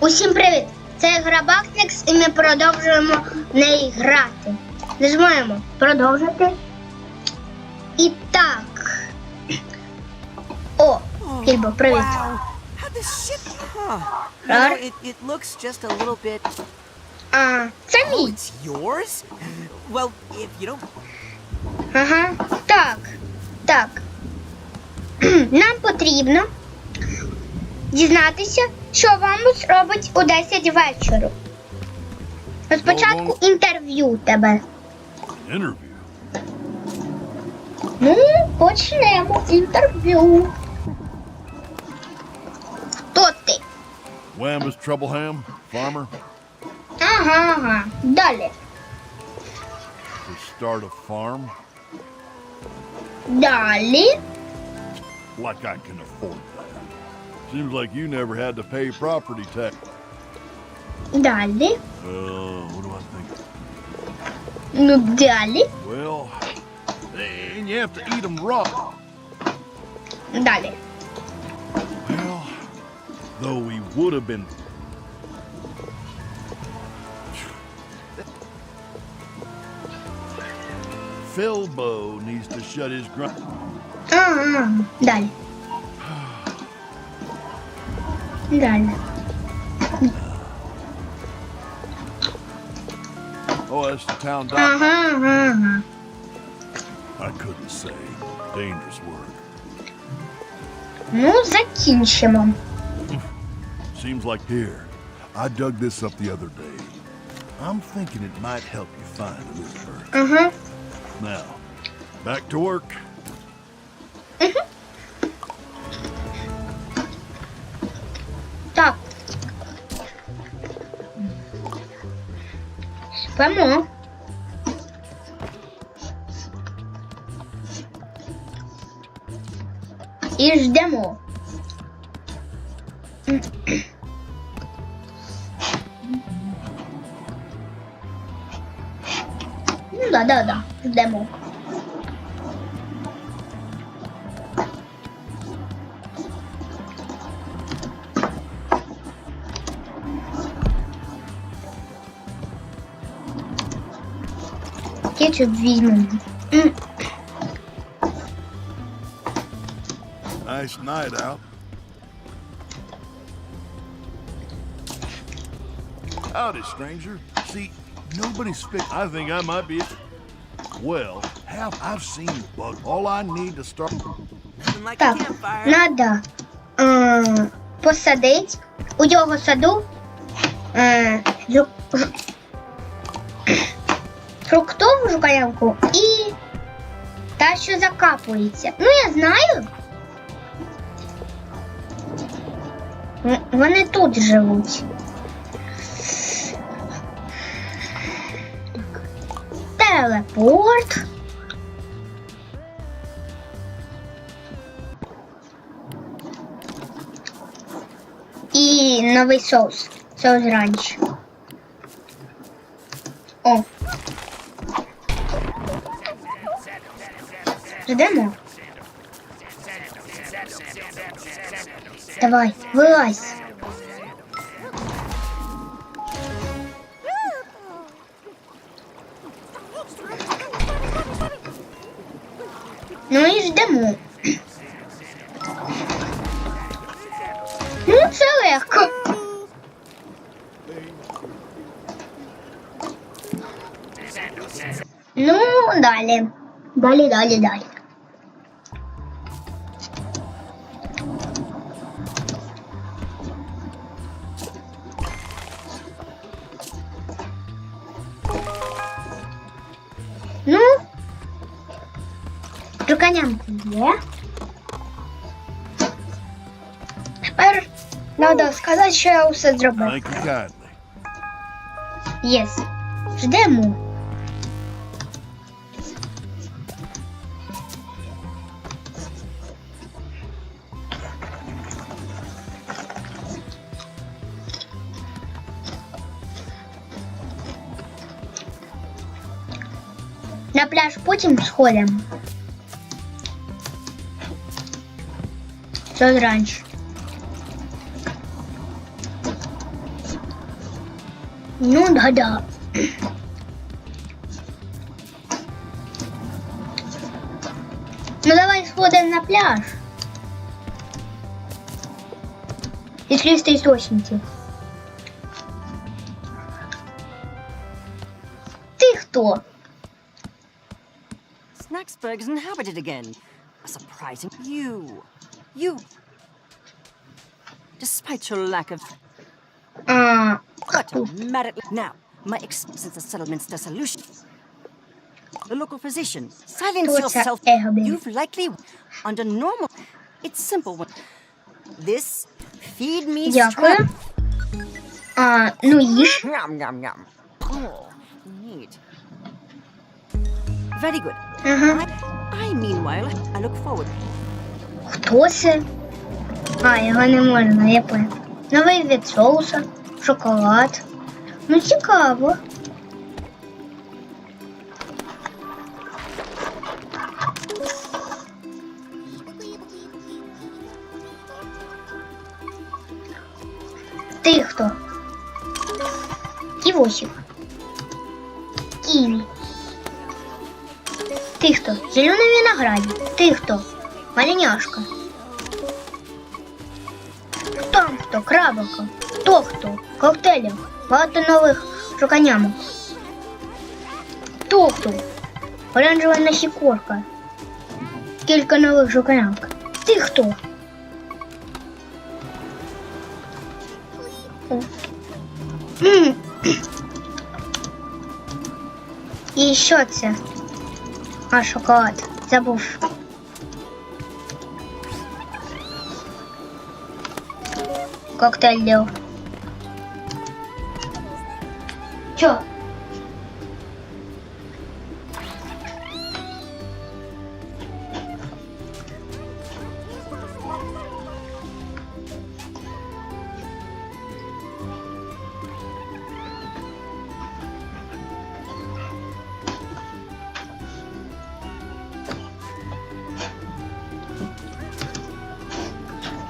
Усім привіт! Це гра Бактекс і ми продовжуємо в неї грати. Нажимаємо продовжити. І так. О, Кільбо, привіт. Bit. А, це Oh, мій. don't. Ага. Так. Так. Нам потрібно дізнатися, що вам робить у 10 вечора. Спочатку інтерв'ю тебе. Interview? Ну, почнемо інтерв'ю. Хто ти? Wambus Troubleham, farmer, Ага, ага. Далі. to start a farm Далі. like I can afford. Seems like you never had to pay property tax. Dale. Uh, what do I think? No, dale. Well, and you have to eat them raw. Dale. Well, though we would have been. Philbo needs to shut his grunt. Mm, -mm. dale. Далі. Oh, that's the town doctor. Ага, ага, ага. I couldn't say. Dangerous work. Ну, закінчимо. Seems like here. I dug this up the other day. I'm thinking it might help you find Elizabeth. Ага. Now, back to work. Спимо. І ждемо. Ну да, да, да, ждемо. Кетчуп візьмемо. М, Nice night out. Howdy, stranger. See, nobody's fit. I think I might be. Well, half I've seen bug. All I need to start. Nothing like a Так, campfire. надо е, посадити у його саду е, жу, жу, фруктову жукалянку і та, що закапується. Ну, я знаю. Вони тут живуть. Телепорт. І новий соус. Соус ранч. О. Ждемо. Давай, вилазь. Ну і ждемо. Ну, це легко. Ну, далі. Далі, далі, далі. Є. Тепер треба сказати, що я усе зробив. Єс. Ждемо. На пляж потім сходимо. Що раніше. Ну да-да. Ну давай сходимо на пляж. Пішли з істочників. Ти хто? Snacksburg is inhabited again. A surprising. You. You. Despite your lack of. А, What a matter. Now, my ex. Since the settlement's dissolution. The local physician. Silence What's that yourself. echo? You've likely. Under normal. It's simple. One. This. Feed me Дякую. strength. А, ну їж. Yum, yum, yum. Oh, neat. Very good. Ага. I, I, meanwhile, I look forward. Хто? А, його не можна, я понял. Новий від соуса, шоколад. Ну цікаво. Ти хто? Ківосик. Ківі. Ти хто? Зелений виноградник. Ти хто? Маленяшка. Там хто? Крабика. То хто? Коктейлів. Багато нових шуканямок. То хто? Оранжева насікорка. Кілька нових шуканямок. Ти хто? М. І що це? А, шоколад. Забув. Коктейль делал. Чё?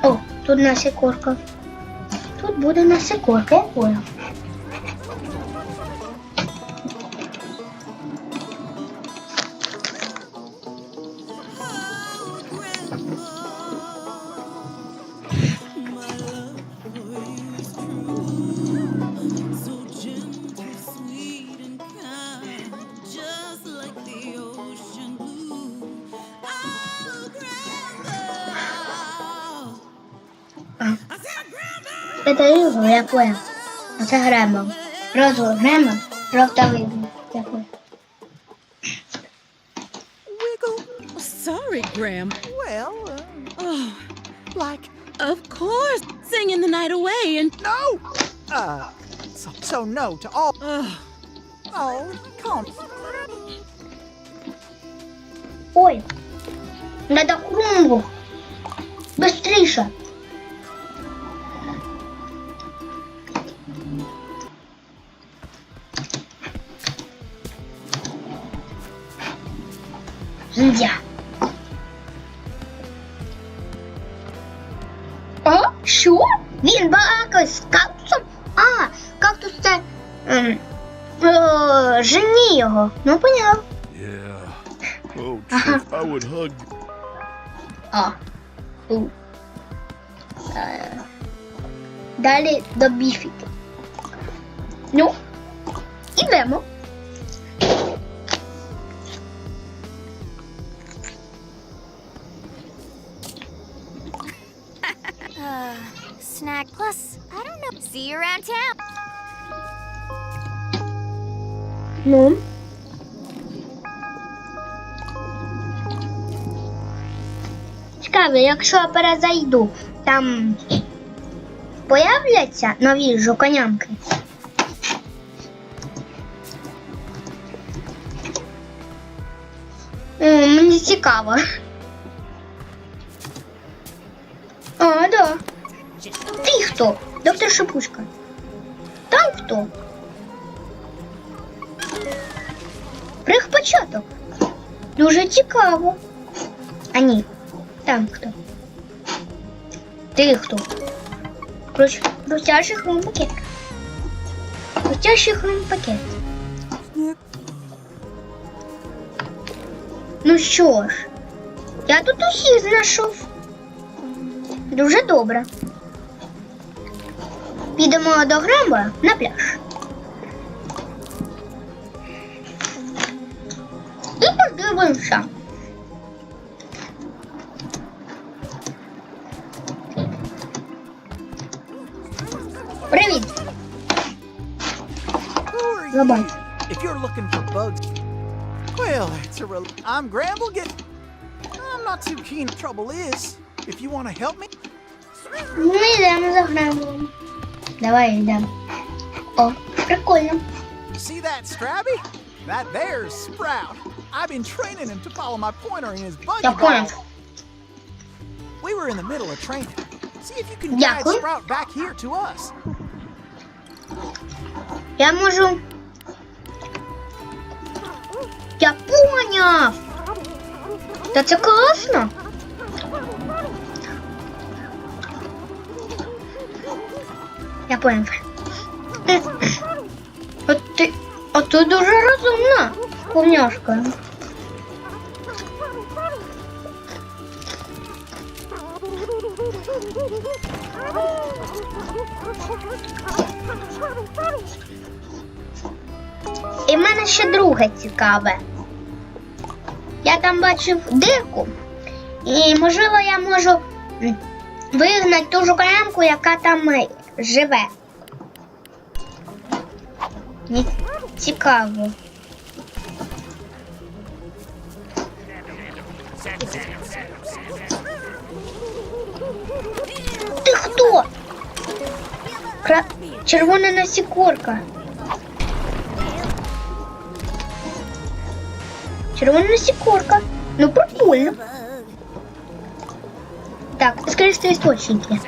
О, тут насікорка. Тут буде насікорка, я понял. Grandma. Це його, я. Оце гремо. Розовий гремо, жовтовий. Я Sorry, Graham. Well, uh, Oh, like, of course. Singing the night away and. no! Uh, so, so no to all. Oh, Oh, come. Ой, надо хрумбу. Быстріше. Я. А? Що? Він балакає з кактусом? А, кактус це ем, е, жені його. Ну, поняв. Yeah. Oh, Chief, I would hug А. У. Е, Далі до біфіки. Ну, ідемо. See you around town. Ну. Цікаво, якщо я перезайду, там появляться нові жуканямки? О, мені цікаво. А, да. Ти хто? Доктор Шипучка. Там хто? Прих початок. Дуже цікаво. А ні, там хто? Ти хто? Крутяші хрумки. Летящий хром-пакет. Ну що ж, я тут усіх знайшов. Дуже добре. Підемо до Грамба на пляж. І подивимося. Привіт. If you're looking for bugs, well, it's a rel- I'm Gramble. Get. I'm not too keen. Trouble is, if you want to help me, Ми йдемо за Грамбом. Давай йдемо. О, прикольно. see that Strabby? That there's Sprout. I've been training him to follow my pointer in his buggy Я ball. понял. We were in the middle of training. See if you can guide Дякую. Sprout back here to us. Я можу. Я поняв. Та це класно. Я поняв. От ти. А ти дуже розумна, повняшка. І в мене ще друге цікаве. Я там бачив дирку, і можливо я можу вигнати ту жукарянку, яка там е, живе. Мені цікаво. Ти хто? Кра... Червона насікорка. Червона насікорка. Ну, прикольно. Так, скоріше істочники.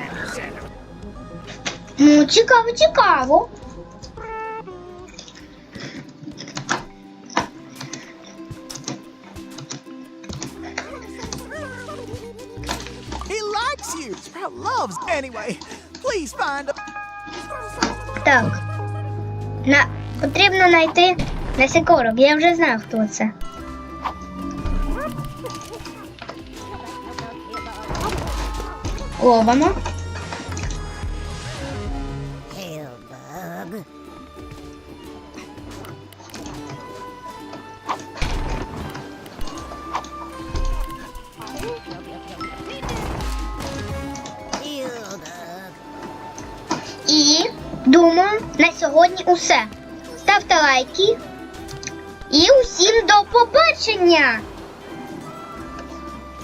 Ну, цікаво, цікаво. He likes you. Sprout loves. Anyway, please find a. Так. На... Потрібно знайти насікорок. Я вже знаю, хто це. Ловимо. Сьогодні усе. Ставте лайки. І усім до побачення!